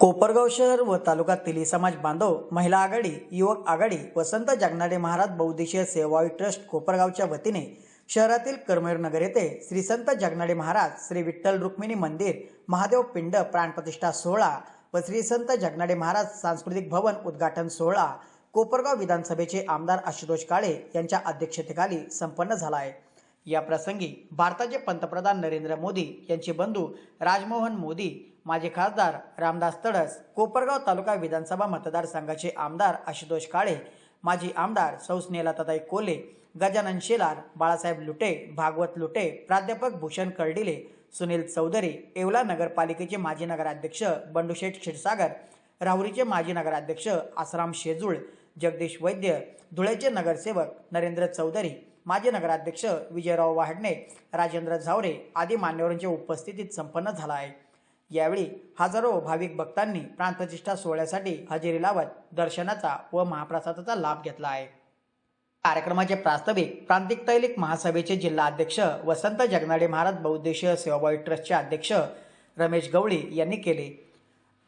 कोपरगाव शहर व तालुक्यातील समाज बांधव महिला आघाडी युवक आघाडी वसंत जगनाडे महाराज बहुद्देशीय सेवावी ट्रस्ट कोपरगावच्या वतीने शहरातील करमयूर नगर येथे श्री संत जगनाडे महाराज श्री विठ्ठल रुक्मिणी मंदिर महादेव पिंड प्राणप्रतिष्ठा सोहळा व श्री संत जगनाडे महाराज सांस्कृतिक भवन उद्घाटन सोहळा कोपरगाव विधानसभेचे आमदार आशुतोष काळे यांच्या अध्यक्षतेखाली संपन्न झाला आहे. या प्रसंगी भारताचे पंतप्रधान नरेंद्र मोदी यांचे बंधू राजमोहन मोदी माजी खासदार रामदास तडस कोपरगाव तालुका विधानसभा मतदारसंघाचे आमदार आशुतोष काळे माजी आमदार सौ स्नेहलताताई कोले गजानन शेलार बाळासाहेब लुटे भागवत लुटे प्राध्यापक भूषण कर्डिले सुनील चौधरी येवला नगरपालिकेचे माजी नगराध्यक्ष बंडूशेठ क्षीरसागर राहुरीचे माजी नगराध्यक्ष आसराम शेजूळ जगदीश वैद्य धुळेचे नगरसेवक नरेंद्र चौधरी माजी नगराध्यक्ष विजयराव वाहडणे राजेंद्र झावरे आदी मान्यवरांच्या उपस्थितीत संपन्न झाला आहे. यावेळी हजारो भाविक भक्तांनी प्रांतचिष्ठा सोहळ्यासाठी हजेरी लावत दर्शनाचा व महाप्रसादाचा लाभ घेतला आहे. कार्यक्रमाचे प्रास्ताविक प्रांतिक तैलिक महासभेचे जिल्हा अध्यक्ष वसंत जगनाडे महाराज बहुद्देशीय सेवाभावी ट्रस्टचे अध्यक्ष रमेश गवळी यांनी केले.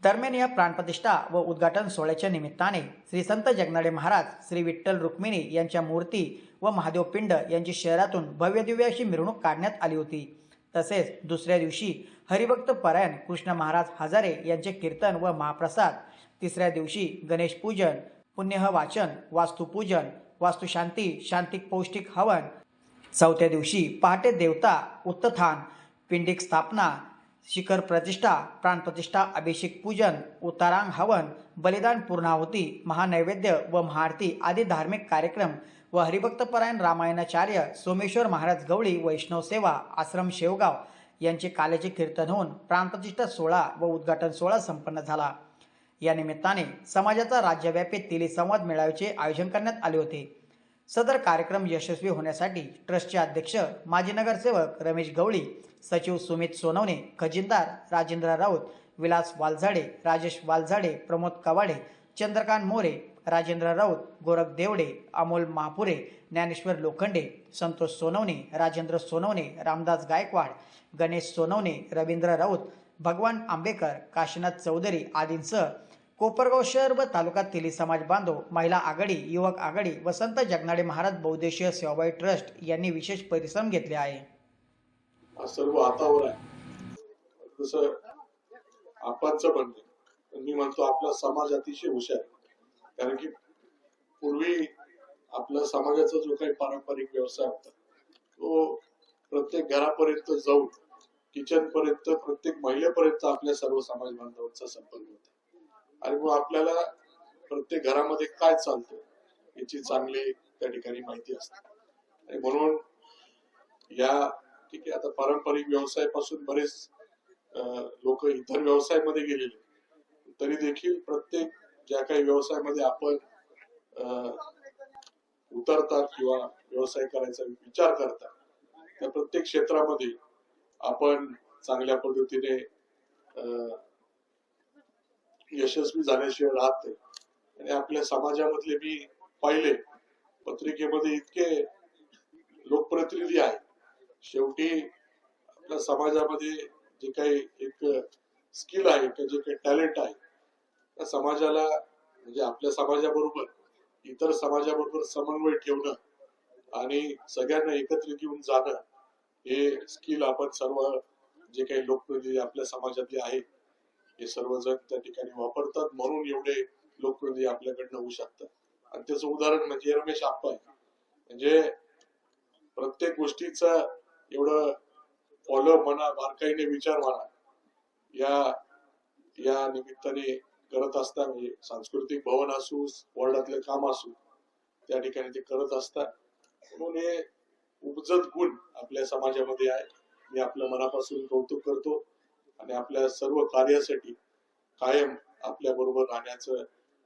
दरम्यान या प्राणप्रतिष्ठा व उद्घाटन सोहळ्याच्या निमित्ताने श्री संत जगनाडे महाराज श्री विठ्ठल रुक्मिणी यांच्या मूर्ती व महादेव पिंड यांची शहरातून भव्यदिव्य अशी मिरवणूक काढण्यात आली होती. तसेच दुसऱ्या दिवशी हरिभक्त परायण कृष्ण महाराज हजारे यांचे कीर्तन व महाप्रसाद तिसऱ्या दिवशी गणेश पूजन पुण्यह वाचन वास्तुपूजन वास्तुशांती शांतिक पौष्टिक हवन चौथ्या दिवशी पहाटे देवता उत्थान पिंडिक स्थापना शिखर प्रतिष्ठा प्राणप्रतिष्ठा अभिषेक पूजन उतारांग हवन बलिदान पूर्णाहुती महानैवेद्य व महाआरती आदी धार्मिक कार्यक्रम व हरिभक्तपरायण रामायणाचार्य सोमेश्वर महाराज गवळी वैष्णव सेवा आश्रम शेवगाव यांचे काल्याचे कीर्तन होऊन प्राणप्रतिष्ठा सोहळा व उद्घाटन सोहळा संपन्न झाला. या निमित्ताने समाजाचा राज्यव्यापी तेली संवाद मेळाव्याचे आयोजन करण्यात आले होते. सदर कार्यक्रम यशस्वी होण्यासाठी ट्रस्टचे अध्यक्ष माजी नगरसेवक रमेश गवळी सचिव सुमित सोनवणे खजिनदार राजेंद्र राऊत विलास वालझाडे राजेश वालझाडे प्रमोद कवाडे चंद्रकांत मोरे राजेंद्र राऊत गोरख देवडे अमोल महापुरे ज्ञानेश्वर लोखंडे संतोष सोनवणे राजेंद्र सोनवणे रामदास गायकवाड गणेश सोनवणे रवींद्र राऊत भगवान आंबेकर काशीनाथ चौधरी आदींसह कोपरगाव शहर व तालुका तेली समाज बांधव महिला आघाडी युवक आघाडी वसंत जगनाडे महाराज बहुद्देशीय सेवाभावी ट्रस्ट यांनी विशेष परिश्रम घेतले आहे. सर्व हातावर आहे. तसं मी म्हणतो आपला समाज अतिशय हुशार कारण की पूर्वी आपल्या समाजाचा जो काही पारंपरिक व्यवसाय होता तो प्रत्येक घरापर्यंत जाऊन किचन पर्यंत प्रत्येक महिलेपर्यंत आपल्या सर्व समाज बांधवांचा संपर्क आणि मग आपल्याला प्रत्येक घरामध्ये काय चालतं याची चांगली त्या ठिकाणी माहिती असते. आणि म्हणून या ठीक आहे आता पारंपरिक व्यवसायापासून बरेच लोक इतर व्यवसायामध्ये गेलेले तरी देखील प्रत्येक ज्या काही व्यवसायामध्ये आपण अं, उतरतात किंवा व्यवसाय करायचा विचार करतात त्या प्रत्येक क्षेत्रामध्ये आपण चांगल्या पद्धतीने अं, यशस्वी झाल्याशिवाय राहत नाही. आणि आपल्या समाजामधले मी पाहिले पत्रिकेमध्ये इतके लोकप्रतिनिधी आहेत. शेवटी आपल्या समाजामध्ये जे काही एक स्किल आहे किंवा जे काही टॅलेंट आहे त्या समाजाला म्हणजे आपल्या समाजाबरोबर इतर समाजाबरोबर समन्वय ठेवणं आणि सगळ्यांना एकत्रित येऊन जाणं हे स्किल आपण सर्व जे काही लोकप्रतिनिधी आपल्या समाजातले आहेत हे सर्वजण त्या ठिकाणी वापरतात म्हणून एवढे लोकप्रतिनिधी आपल्याकडनं होऊ शकतात. आणि त्याचं उदाहरण म्हणजे रमेश आप्पा म्हणजे प्रत्येक गोष्टीचा एवढं फॉलो म्हणा बारकाईने विचार म्हणा या या निमित्ताने करत असता म्हणजे सांस्कृतिक भवन असू वर्ल्डातलं काम असू त्या ठिकाणी ते करत असतात. म्हणून हे उपजत गुण आपल्या समाजामध्ये आहे. मी आपल्या मनापासून कौतुक करतो. आणि आपल्या सर्व कार्यासाठी कायम आपल्या बरोबर राहण्याचं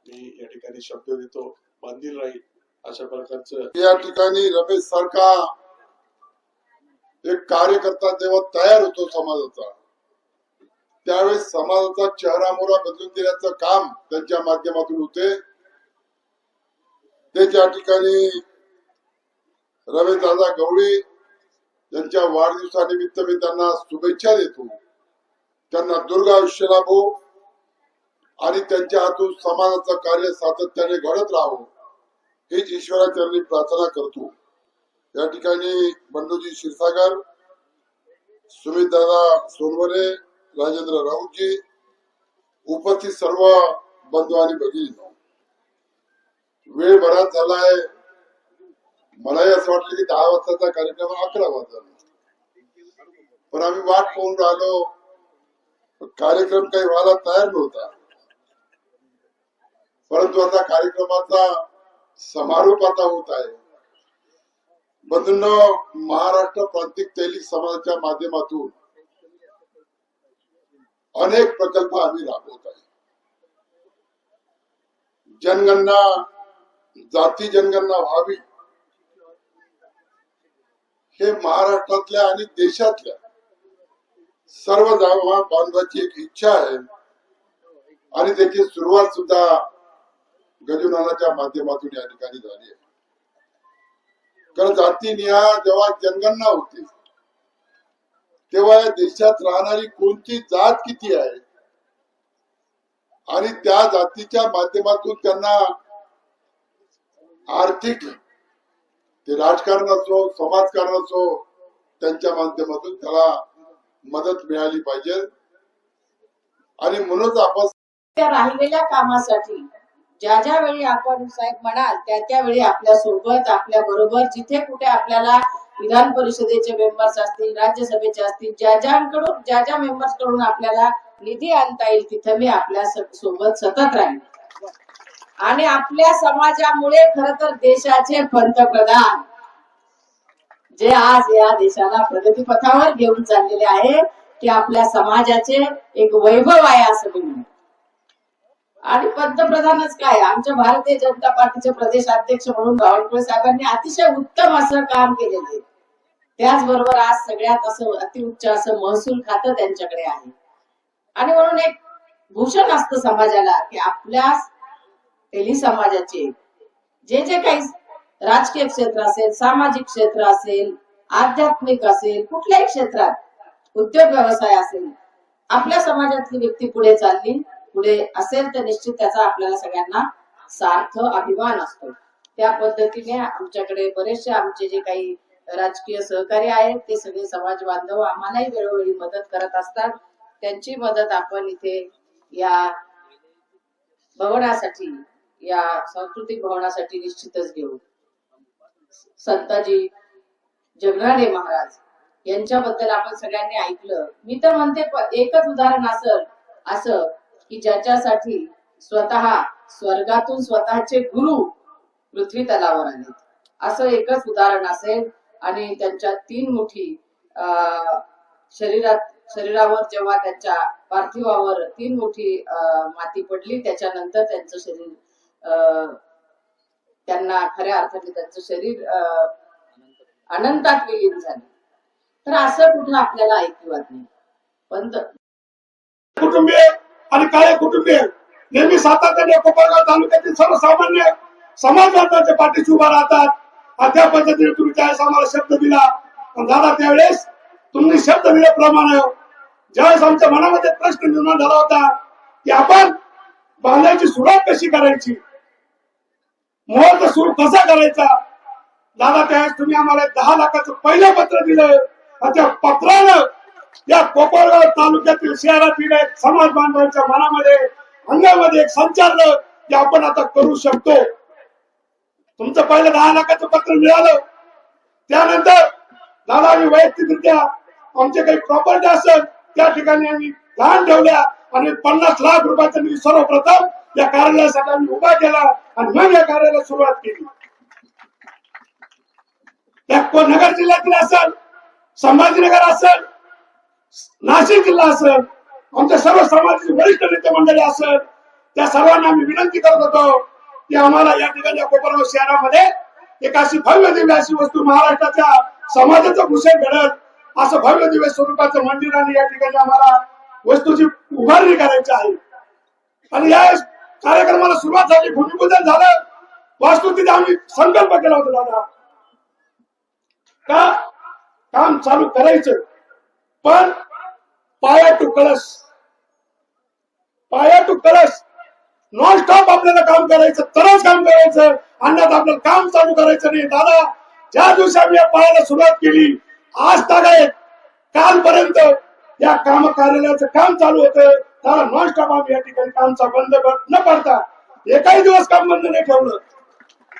मी या ठिकाणी शब्द देतो. बांधील राहील अशा प्रकारचं या ठिकाणी रमेश सारखा एक कार्यकर्ता जेव्हा तयार होतो समाजाचा त्यावेळेस समाजाचा चेहरा मोहरा बदलून देण्याचं काम त्यांच्या माध्यमातून होते. ते त्या ठिकाणी रमेश दादा गवळी यांच्या वाढदिवसानिमित्त मी त्यांना शुभेच्छा देतो. त्यांना दुर्ग आयुष्य लाभो आणि त्यांच्या हातून समाजाचं कार्य सातत्याने घडत राहो हीच मी प्रार्थना करतो. या ठिकाणी बंडूजी क्षीरसागर सुमित दादा सोनवणे राजेंद्र राऊतजी उपस्थित सर्व बंधू आणि भगिनी. वेळ बराच झालाय. मलाही असं वाटलं की दहा वाजताचा कार्यक्रम अकरा वाजता पण आम्ही वाट पाहून राहिलो. कार्यक्रम काही व्हायला तयार नव्हता. परंतु आता कार्यक्रमाचा समारोप आता होत आहे. बंधूंनो महाराष्ट्र प्रांतिक तैलिक समाजाच्या माध्यमातून अनेक प्रकल्प आम्ही राबवत आहे. जनगणना जाती जनगणना व्हावी हे महाराष्ट्रातल्या आणि देशातल्या सर्व जावा बांधवाची एक इच्छा आहे. आणि त्याची सुरुवात सुद्धा गजुनानाच्या माध्यमातून या ठिकाणी झाली आहे. कारण जाती जेव्हा जनगणना होती तेव्हा या देशात राहणारी कोणती जात किती आहे? आणि त्या जातीच्या माध्यमातून त्यांना आर्थिक ते राजकारण असो समाजकारण असो त्यांच्या माध्यमातून त्याला मदत मिळाली पाहिजे. आणि म्हणूनच आपण त्या राहिलेल्या कामासाठी ज्या ज्या वेळी आपण साहेब म्हणाल त्या त्यावेळी आपल्यासोबत आपल्या बरोबर जिथे कुठे आपल्याला विधान परिषदेचे मेंबर्स असतील राज्यसभेचे असतील ज्या ज्यांकडून ज्या ज्या मेंबर्सकडून आपल्याला निधी आणता येईल तिथे मी आपल्यासोबत सतत राहील आणि आपल्या समाजामुळे खर तर देशाचे पंतप्रधान जे आज या देशाला प्रगतीपथावर घेऊन चाललेले आहे ते आपल्या समाजाचे एक वैभव आहे असं मी म्हणतो आणि पंतप्रधानच काय आमच्या भारतीय जनता पार्टीचे प्रदेश अध्यक्ष म्हणून बावनकुळे साहेबांनी अतिशय उत्तम असं काम केलेलं आहे. त्याचबरोबर आज सगळ्यात असं अतिउच्च असं महसूल खातं त्यांच्याकडे आहे. आणि म्हणून एक भूषण असतं समाजाला की आपल्या तेली समाजाचे जे जे काही राजकीय क्षेत्र असेल सामाजिक क्षेत्र असेल आध्यात्मिक असेल कुठल्याही क्षेत्रात उद्योग व्यवसाय असेल आपल्या समाजातली व्यक्ती पुढे चालली पुढे असेल तर निश्चित त्याचा आपल्याला सगळ्यांना सार्थ अभिमान असतो. त्या पद्धतीने आमच्याकडे बरेचसे आमचे जे काही राजकीय सहकारी आहेत ते सगळे समाज बांधव आम्हालाही वेळोवेळी मदत करत असतात. त्यांची मदत आपण इथे या भवनासाठी या सांस्कृतिक भवनासाठी निश्चितच घेऊ. संताजी जगनाडे महाराज यांच्याबद्दल आपण सगळ्यांनी ऐकलं. मी तर म्हणते एकच उदाहरण असं असं की ज्याच्यासाठी स्वतः स्वर्गातून स्वतःचे गुरु पृथ्वी तलावर आले असं एकच उदाहरण असेल आणि त्यांच्या तीन मुठी अं, शरीरात शरीरावर जेव्हा त्यांच्या पार्थिवावर तीन मुठी अं, माती पडली त्याच्यानंतर त्यांचं शरीर अं, त्यांना खऱ्या अर्थाने त्यांचं शरीर अं, अनंतात विलीन झाले. तर असं कुठं आपल्याला ऐकिवात नाही. पण कुटुंबीय आणि काळे कुटुंबीय नेहमी सातत्याने कोपरगाव तालुक्यातील सर्वसामान्य समाज पाठीशी उभा राहतात. आणि त्या पद्धतीने तुम्ही त्यावेळेस आम्हाला शब्द दिला पण दादा त्यावेळेस तुम्ही शब्द दिल्याप्रमाणे ज्यावेळेस आमच्या मनामध्ये प्रश्न निर्माण झाला होता की आपण बांधायची सुरुवात कशी करायची? मुहूर्त सुरू कसा करायचा? दादा त्या तुम्ही आम्हाला दहा लाखाचं पहिलं पत्र दिलं. त्या पत्रानं या कोपरगाव तालुक्यातील शहरातील एक समाज बांधवांच्या मनामध्ये अंगामध्ये एक संचारलं की आपण आता करू शकतो. तुमचं पहिलं दहा लाखाचं पत्र मिळालं. त्यानंतर दादा आम्ही वैयक्तिकरित्या आमचे काही प्रॉपर्टी असेल त्या ठिकाणी आम्ही लहान ठेवल्या. आणि पन्नास लाख रुपयाचा मी सर्वप्रथम या कार्यालयासाठी आम्ही उभा केला आणि मग या कार्याला सुरुवात केली. त्या नगर जिल्ह्यातील असेल संभाजीनगर असेल नाशिक जिल्हा असेल आमच्या सर्व समाजाचे वरिष्ठ नेते मंडळी असेल त्या सर्वांना आम्ही विनंती करत होतो की आम्हाला या ठिकाणी कोपरगाव शहरामध्ये एक अशी भव्य दिव्य अशी वस्तू महाराष्ट्राच्या समाजाचं भूषण घडत असं भव्य दिव्य स्वरूपाचं मंदिर आणि या ठिकाणी आम्हाला वस्तूची उभारणी करायची आहे. आणि या कार्यक्रमाला सुरुवात झाली भूमिपूजन झालं. वास्तू आम्ही संकल्प केला होता दादा. का काम चालू करायचं? पण पाया टू कळस. पाया टू कळस. नॉन स्टॉप आपल्याला काम करायचं तरच काम करायचं. अन्नात आपल्याला काम चालू करायचं नाही. दादा ज्या दिवशी आम्ही या पायाला सुरुवात केली आज तागायत कालपर्यंत या काम कार्यालयाचं काम चालू होतं. त्याला नॉन स्टॉप आम्ही या ठिकाणी कामचा बंद न पडता एकाही दिवस काम बंद नाही ठेवलं.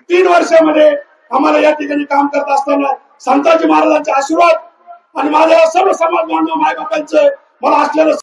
तीन वर्षामध्ये आम्हाला या ठिकाणी काम करत असताना संताजी महाराजांचे आशीर्वाद आणि माझ्या सर्व समाज बांधव मायबापांचं मला असलेलं